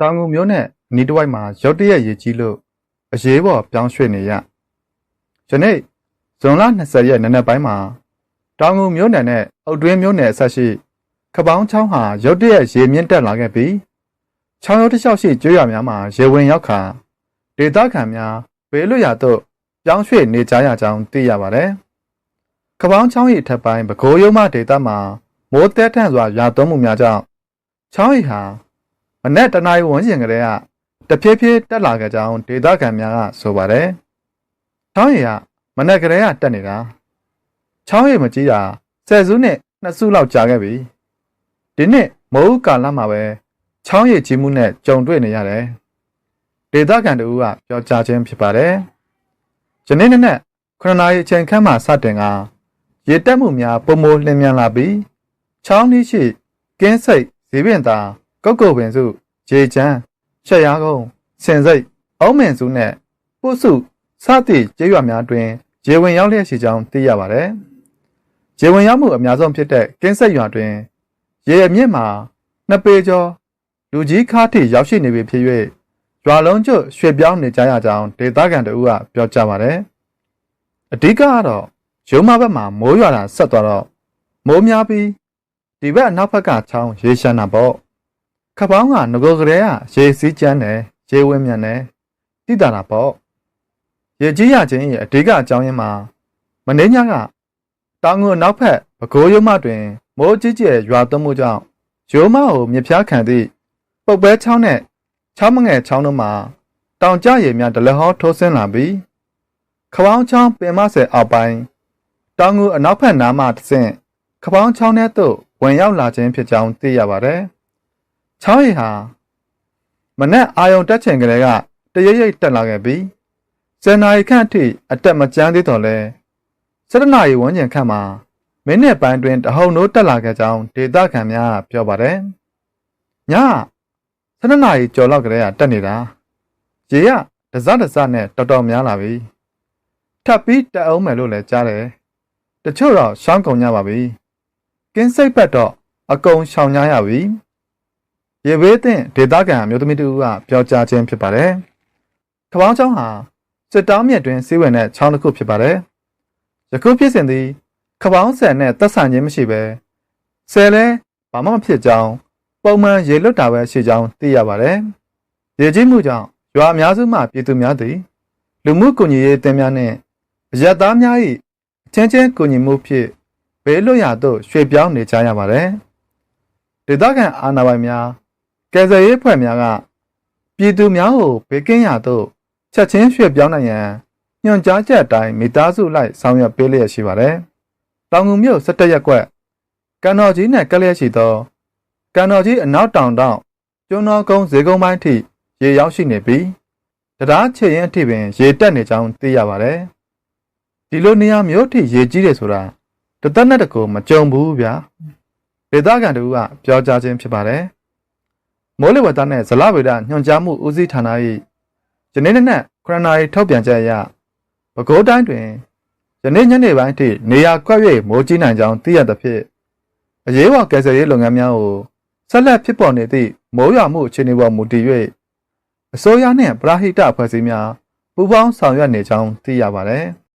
တောင်ငူမျိုးနဲ့နီးတစ်ဝိုက်မှာရုတ်တရက်ရေကြီးလို့အရေးပေါ်ပြောင်းရွှေ့နေရယနေ့ဇွန်လ20ရက်နေ့နက်ပိုင်းမှာတောင်ငူမျိုးနယ်နဲ့အုတ်တွင်းမျိုးနယ်အဆက်ရှိခပောင်းချောင်းဟာရုတ်တရက်ရေမြင့်တက်လာခဲ့ပြီးချောင်းရိုးတစ်လျှောက်ရှိကျွေးရများမှာရေဝင်ရောက်ခါဒေသခံများဘေးလွတ်ရာသို့ပြောင်းရွှေ့နေကြရကြောင်းသိရပါတယ်ခပောင်းချောင်း၏ထက်ပိုင်းပဲခူးရုံးမဒေသမှာမိုးတဲထန့်စွာရွာသွန်းမှုများကြောင့်ချောင်း၏ဟာ မနေ့တနအီဝန်းကျင်ကလေးကတဖြည်းဖြည်းတက်လာကြကြောင်းဒေသခံများကဆိုပါတယ်။ချောင်းရည်ကမနေ့ကလေးကတက်နေတာ။ချောင်းရည်မကြီးတာဆယ်စုနှစ်နှစ်စုလောက်ကြာခဲ့ပြီ။ဒီနှစ်မိုးဦးကာလမှာပဲချောင်းရည်ကြီးမှုနဲ့ကြုံတွေ့နေရတယ်။ဒေသခံတို့ကပြောကြားခြင်းဖြစ်ပါတယ်။ယနေ့နေ့ခရနာရီအချိန်ခန့်မှစတင်ကရေတက်မှုများပုံမိုလင်းမြန်လာပြီးချောင်းကြီးရှိကင်းစိတ်ဈေးပင်သာ ကုတ်ကုတ်ပင်စုရေချမ်းရှက်ရားကုန်းစင်စိတ်အုံးမင်စုနဲ့ပုစုစသည့်ကျေးရွာများတွင်ရေဝင်ရောက်လျက်ရှိကြောင်းသိရပါတယ်။ရေဝင်ရောက်မှုအများဆုံးဖြစ်တဲ့ကင်းဆက်ရွာတွင်ရေအမြင့်မှာနှစ်ပေကျော်လူကြီးခါထိရောက်ရှိနေပြီဖြစ်၍ရွာလုံးကျွတ်ရွှေ့ပြောင်းနေကြရကြောင်းဒေသခံတို့ကပြောကြပါတယ်။အဓိကကတော့ရုံမဘက်မှာမိုးရွာတာဆက်သွားတော့မိုးများပြီးဒီဘက်အနောက်ဘက်ကချောင်းရေရှမ်းတာပေါ့ ခပောင်းကငကိုကလေးကရေစည်းကျန်းတယ်ရေဝင်းမြန်တယ်တိတာတာပေါ့ရေကြီးရခြင်းရဲ့အဓိကအကြောင်းရင်းမှာမင်းညကတောင်ငူနောက်ဖက်ပကိုးရုံမတွင်မိုးကြီးကျယ်ရွာသွန်းမှုကြောင့်ရုံမကိုမြပြားခံသည့်ပုတ်ပဲချောင်းနဲ့ချောင်းမငယ်ချောင်းတို့မှာတောင်ကျရေများဒလဟောထိုးဆင်းလာပြီးခပောင်းချောင်းပင်မဆယ်အောက်ပိုင်းတောင်ငူအနောက်ဖက်နားမှတစ်ဆင့်ခပောင်းချောင်းထဲသို့ဝင်ရောက်လာခြင်းဖြစ်ကြောင်းသိရပါတယ်။ ချောင်းရီဟာမနက်အာယုံတက်ချိန်ကလေးကတရရိပ်တက်လာခဲ့ပြီးဇန်နာရီခန့်အထိအတက်မကျန်းသေးတော့လဲစရနာရီဝန်းကျင်ခန့်မှာမိနစ်ပိုင်းတွင်တဟုန်တို့တက်လာခဲ့ကြောင်းဒေသခံများကပြောပါတယ်။ညစရနာရီကျော်လောက်ကလေးကတက်နေတာရေရဒဇဒဇနဲ့တော်တော်များလာပြီ။ထပ်ပြီးတက်အောင်မယ်လို့လည်းကြားတယ်။တချို့တော့ရှောင်းကုန်ကြပါပြီ။ကင်းစိတ်ဘက်တော့အကုန်ရှောင်ကြရပြီ။ ရေဘေးသင့်ဒေသခံအမျိုးသမီးတူကပြောကြားခြင်းဖြစ်ပါတယ်။ခပောင်းချောင်းဟာစစ်တောင်းမြစ်တွင်စီးဝင်တဲ့ချောင်းတစ်ခုဖြစ်ပါတယ်။ယခုဖြစ်စဉ်သည်ခပောင်းဆယ်နဲ့သက်ဆိုင်ခြင်းမရှိဘဲဆယ်လဲဘာမှမဖြစ်ကြောင်းပုံမှန်ရေလွတ်တာပဲရှိကြောင်းသိရပါတယ်။ရေကြီးမှုကြောင့်ရွာအများစုမှပြည်သူများသည်လူမှုကွန်ရက်ရေးတင်များနှင့်အရက်သားများ၏အချင်းချင်းကွန်ရက်မှုဖြင့်ဘေးလွတ်ရာသို့ရွှေ့ပြောင်းနေကြရပါတယ်။ဒေသခံအာဏာပိုင်များ ကယ်ဆယ်ရေးဖွဲ့များကပြည်သူများကိုဘေးကင်းရာသို့ချက်ချင်းရွှေ့ပြောင်းနိုင်ရန်ညွှန်ကြားချက်အတိုင်းမိသားစုလိုက်ဆောင်ရွက်ပေးလျက်ရှိပါတယ်။တောင်ငူမြို့၁၁ရက်ကွက်ကံတော်ကြီးနဲ့ကက်လျက်ရှိသောကံတော်ကြီးအနောက်တောင်တောင်ကျွန်းတော်ကုန်းဈေးကုန်းပိုင်းထိရေရောက်ရှိနေပြီးတရားချေရင်အထိပင်ရေတက်နေကြောင်းသိရပါတယ်။ဒီလိုနေရာမျိုးထိရေကြီးတယ်ဆိုတာတသက်နဲ့တကူမကြုံဘူးဗျာဒေသခံတို့ကပြောကြားခြင်းဖြစ်ပါတယ် မိုးလေဝသနဲ့ဇလဗေဒညွှန်ကြားမှုဦးစီးဌာန၏ယနေ့နေ့ခရနာရီထုတ်ပြန်ချက်အရပဲခူးတိုင်းတွင်ယနေ့ညနေပိုင်းထိနေရာကွက်၍မိုးကြီးနိုင်ကြောင်းသိရသဖြင့်အရေးပေါ်ကယ်ဆယ်ရေးလုပ်ငန်းများကိုဆက်လက်ဖြစ်ပေါ်နေသည့်မိုးရွာမှုအခြေအနေပေါ်မူတည်၍အစိုးရနှင့်ပရာဟိတအဖွဲ့အစည်းများပူးပေါင်းဆောင်ရွက်နေကြောင်းသိရပါသည်။